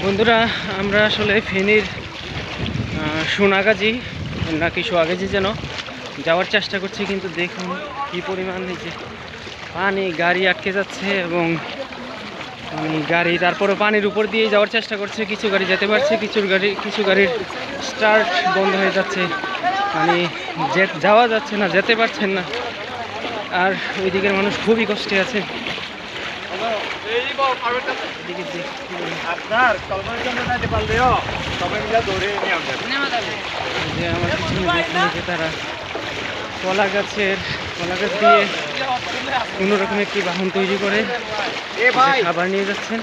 বন্ধুরা, আমরা আসলে ফেনীর সোনাগাজী নাকি সোয়াগাজী যেন যাওয়ার চেষ্টা করছি, কিন্তু দেখুন কি পরিমাণ যে পানি, গাড়ি আটকে যাচ্ছে এবং মানে গাড়ি তারপরে পানির উপর দিয়ে যাওয়ার চেষ্টা করছে, কিছু গাড়ি যেতে পারছে, কিছু গাড়ি, কিছু গাড়ির স্টার্ট বন্ধ হয়ে যাচ্ছে মানে যে- যাওয়া যাচ্ছে না, যেতে পারছেন না। আর ওই দিকের মানুষ খুবই কষ্টে আছে। আপনার কল্পনার জন্য যাইতে পারলেও সবাই মিলে দৌড়ে নিয়ে যে আমার পিছনে দেখুন তারা কলা গাছের কলা গাছ দিয়ে কোনো রকম একটি বাহন তৈরি করে এ ভাই যে খাবার নিয়ে যাচ্ছেন।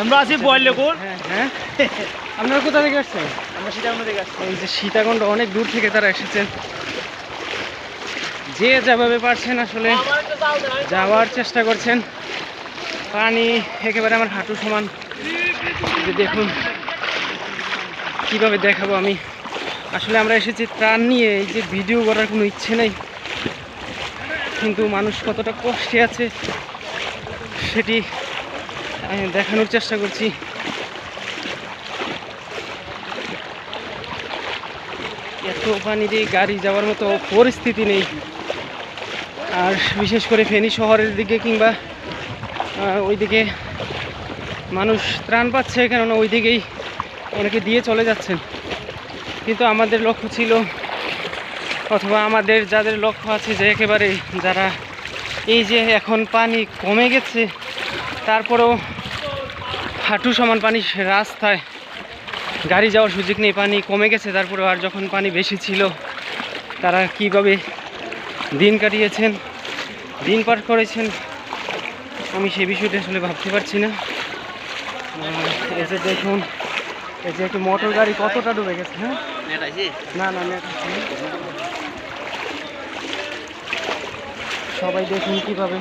আমরা আছি বয়লেকুর হ্যাঁ হ্যাঁ। আপনারা কোথা থেকে আসছেন? আমরা আমাদের কাছে এই যে সীতাকুণ্ড অনেক দূর থেকে তারা এসেছেন। যে যেভাবে পারছেন আসলে যাওয়ার চেষ্টা করছেন। পানি একেবারে আমার হাঁটু সমান। যে দেখুন, কীভাবে দেখাবো আমি। আসলে আমরা এসেছি ত্রাণ নিয়ে, এই যে ভিডিও করার কোনো ইচ্ছে নেই। কিন্তু মানুষ কতটা কষ্টে আছে সেটি দেখানোর চেষ্টা করছি। এত পানি দিয়ে গাড়ি যাওয়ার মতো পরিস্থিতি নেই। আর বিশেষ করে ফেনী শহরের দিকে কিংবা ওইদিকে মানুষ ত্রাণ পাচ্ছে, কেননা ওই দিকেই অনেকে দিয়ে চলে যাচ্ছেন। কিন্তু আমাদের লক্ষ্য ছিল, অথবা আমাদের যাদের লক্ষ্য আছে যে একেবারে যারা এই যে এখন পানি কমে গেছে, তারপরেও হাঁটু সমান পানি রাস্তায় গাড়ি যাওয়ার সুযোগ নেই, পানি কমে গেছে তারপরে আর যখন পানি বেশি ছিল, তারা কীভাবে দিন কাটিয়েছেন দিন পার করেছেন। আমি সে বিষয়টা আসলে ভাবতে পারছি না। এই যে দেখুন এই যে একটি মোটর গাড়ি কতটা ডুবে গেছে হ্যাঁ? না না না। সবাই দেখুন কীভাবে।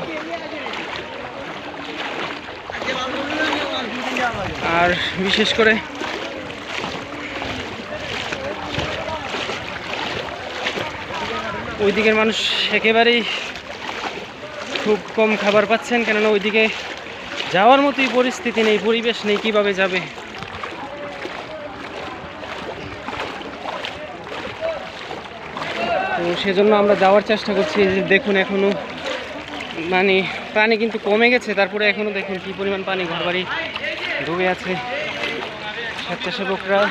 আর বিশেষ করে ওই দিকের মানুষ একেবারেই খুব কম খাবার পাচ্ছেন, কেননা ওইদিকে যাওয়ার মতোই পরিস্থিতি নেই, পরিবেশ নেই, কীভাবে যাবে? তো সেজন্য আমরা যাওয়ার চেষ্টা করছি যে দেখুন এখনও মানে পানি কিন্তু কমে গেছে, তারপরে এখনও দেখুন কি পরিমাণ পানি ঘরবাড়ি ডুবে আছে। স্বেচ্ছাসেবকরা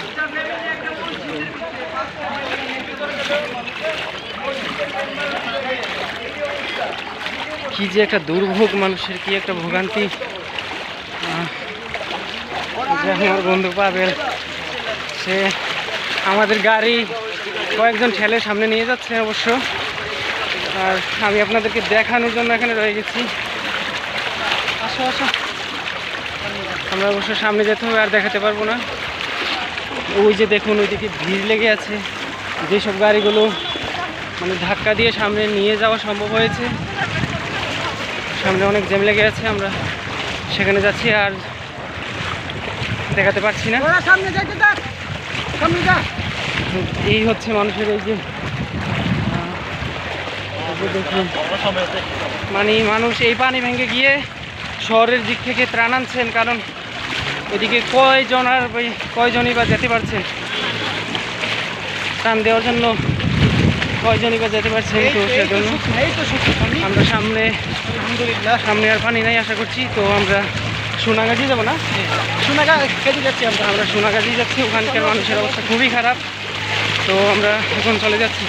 কি যে একটা দুর্ভোগ মানুষের, কি একটা ভোগান্তি। যে আমার বন্ধু পাবেল। সে আমাদের গাড়ি কয়েকজন ঠেলে সামনে নিয়ে যাচ্ছে অবশ্য। আর আমি আপনাদেরকে দেখানোর জন্য এখানে রয়ে গেছি। আসো আসো। আমরা অবশ্য সামনে যেতে হবে, আর দেখাতে পারব না। ওই যে দেখুন, ওইদিকে ভিড় লেগে আছে। যেসব গাড়িগুলো মানে ধাক্কা দিয়ে সামনে নিয়ে যাওয়া সম্ভব হয়েছে। সামনে অনেক জ্যাম লেগে আছে আমরা সেখানে যাচ্ছি আর দেখাতে পারছি না। এই হচ্ছে মানুষের এই যে দেখুন মানে মানুষ এই পানি ভেঙে গিয়ে শহরের দিক থেকে ত্রাণ আনছেন কারণ ওইদিকে কয়জন আর ওই কয়জনই বা যেতে পারছে ত্রাণ দেওয়ার জন্য কয়জনই বা যেতে পারছেন তো সেজন্য? আমরা সামনে আলহামদুলিল্লাহ। সামনে আর পানি নাই আশা করছি তো আমরা সোনাগাছি যাব না? সোনাগা খেতে যাচ্ছি আমরা। আমরা সোনাগাছি যাচ্ছি ওখানকার মানুষের অবস্থা খুবই খারাপ। তো আমরা এখন চলে যাচ্ছি।